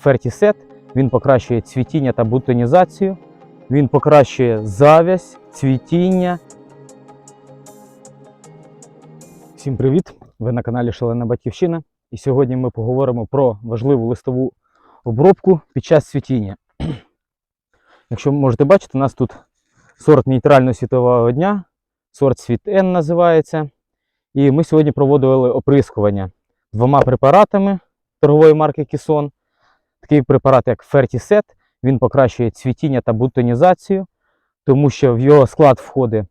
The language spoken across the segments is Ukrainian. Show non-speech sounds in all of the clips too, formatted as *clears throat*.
фертісет. Він покращує цвітіння та бутонізацію. Він покращує завязь, цвітіння. Всім привіт! Ви на каналі Шалена Батьківщина. І сьогодні ми поговоримо про важливу листову обробку під час цвітіння. *clears throat* Якщо можете бачити, у нас тут сорт нейтрального світового дня, сорт світ N називається. І ми сьогодні проводили оприскування двома препаратами торгової марки Кісон. Такий препарат, як Фертісет, він покращує цвітіння та бутонізацію, тому що в його склад входить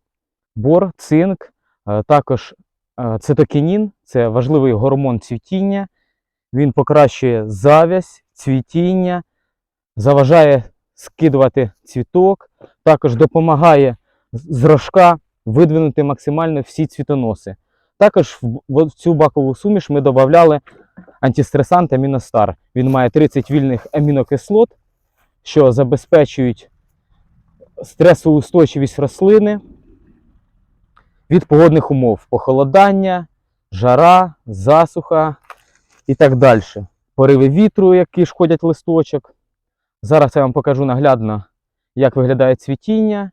бор, цинк, е, також е, цитокінін, це важливий гормон цвітіння. Він покращує завязь, цвітіння, заважає скидувати цвіток, також допомагає з рожка видвинути максимально всі цвітоноси. Також в цю бакову суміш ми додавали антистресант Аміностар. Він має 30 вільних амінокислот, що забезпечують стресоустойчивість рослини від погодних умов, похолодання, жара, засуха і так далі. Пориви вітру, які шкодять листочок. Зараз я вам покажу наглядно, як виглядає цвітіння.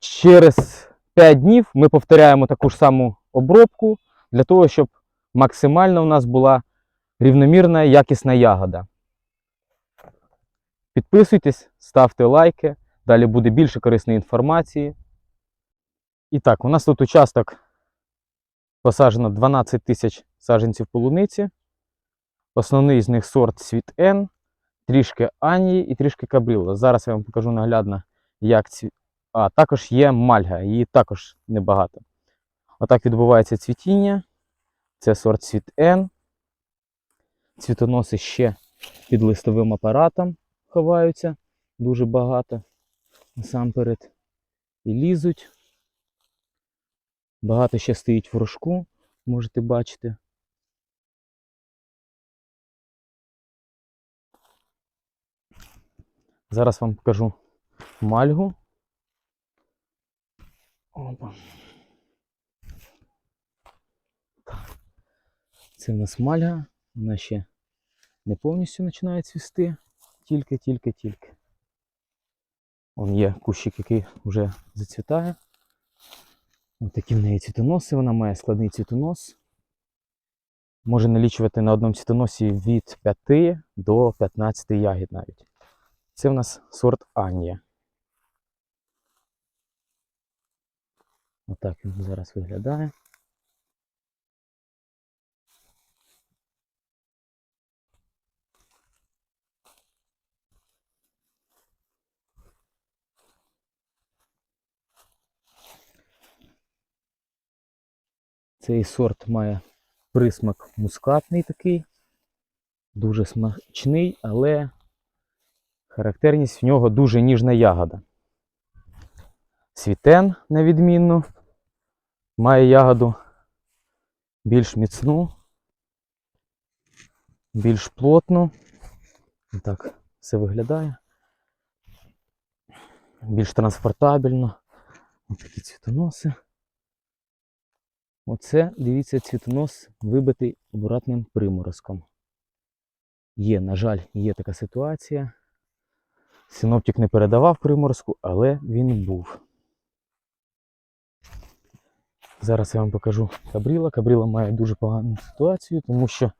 Через 5 днів ми повторяємо таку ж саму обробку для того, щоб максимально у нас була рівномірна якісна ягода. Підписуйтесь, ставте лайки, далі буде більше корисної інформації. І так, у нас тут участок посаджено 12 тисяч саджанців полуниці. Основний з них сорт Світ Н, трішки Анії і трішки Кабріла. Зараз я вам покажу наглядно, як ці. А, також є мальга, її також небагато. Отак відбувається цвітіння. Це сорт Світ Н. Цвітоноси ще під листовим апаратом ховаються дуже багато. Насамперед і лізуть. Багато ще стоїть в рожку, можете бачити. Зараз вам покажу мальгу. Опа. Це в нас мальга, вона ще не повністю починає цвісти, тільки, тільки, тільки. Вон є кущик, який вже зацвітає. Ось такі в неї цвітоноси, вона має складний цвітонос. Може налічувати на одному цвітоносі від 5 до 15 ягід навіть. Це в нас сорт Анія. Отак він зараз виглядає. Цей сорт має присмак мускатний такий, дуже смачний, але характерність в нього дуже ніжна ягода. Світен, на відмінно, має ягоду більш міцну, більш плотну. Так все виглядає. Більш транспортабельно. Ось такі цвітоноси. Оце, дивіться, цвітонос вибитий обратним приморозком. Є, на жаль, є така ситуація. Синоптик не передавав приморозку, але він був. Зараз я вам покажу кабріла. Кабріла має дуже погану ситуацію, тому що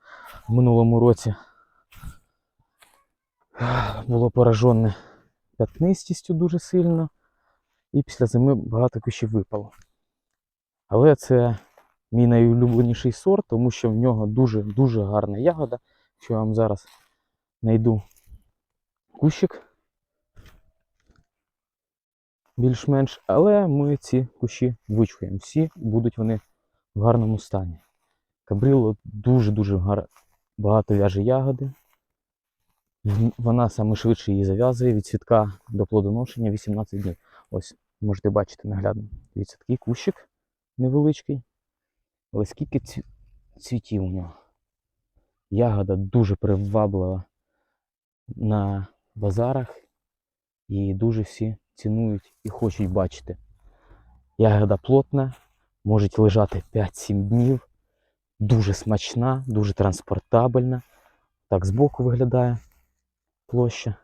в минулому році було поражене п'ятнистістю дуже сильно, і після зими багато кущів випало. Але це мій найулюбленіший сорт, тому що в нього дуже-дуже гарна ягода. Що я вам зараз знайду кущик більш-менш, але ми ці кущі вичуємо. Всі будуть вони в гарному стані. Кабріло дуже-дуже гар... багато в'яже ягоди. Вона саме швидше її зав'язує від цвітка до плодоношення 18 днів. Ось можете бачити наглядно. Дивіться, такий кущик невеличкий. Але скільки цві- цвітів у нього. Ягода дуже приваблива на базарах. І дуже всі цінують і хочуть бачити. Ягода плотна, може лежати 5-7 днів. Дуже смачна, дуже транспортабельна. Так збоку виглядає. площа.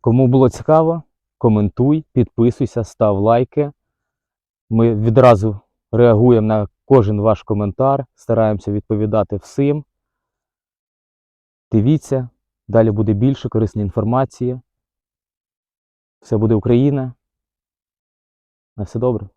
Кому було цікаво, коментуй, підписуйся, став лайки. Ми відразу реагуємо на кожен ваш коментар, стараємося відповідати всім. Дивіться, далі буде більше корисної інформації. Все буде Україна. На все добре.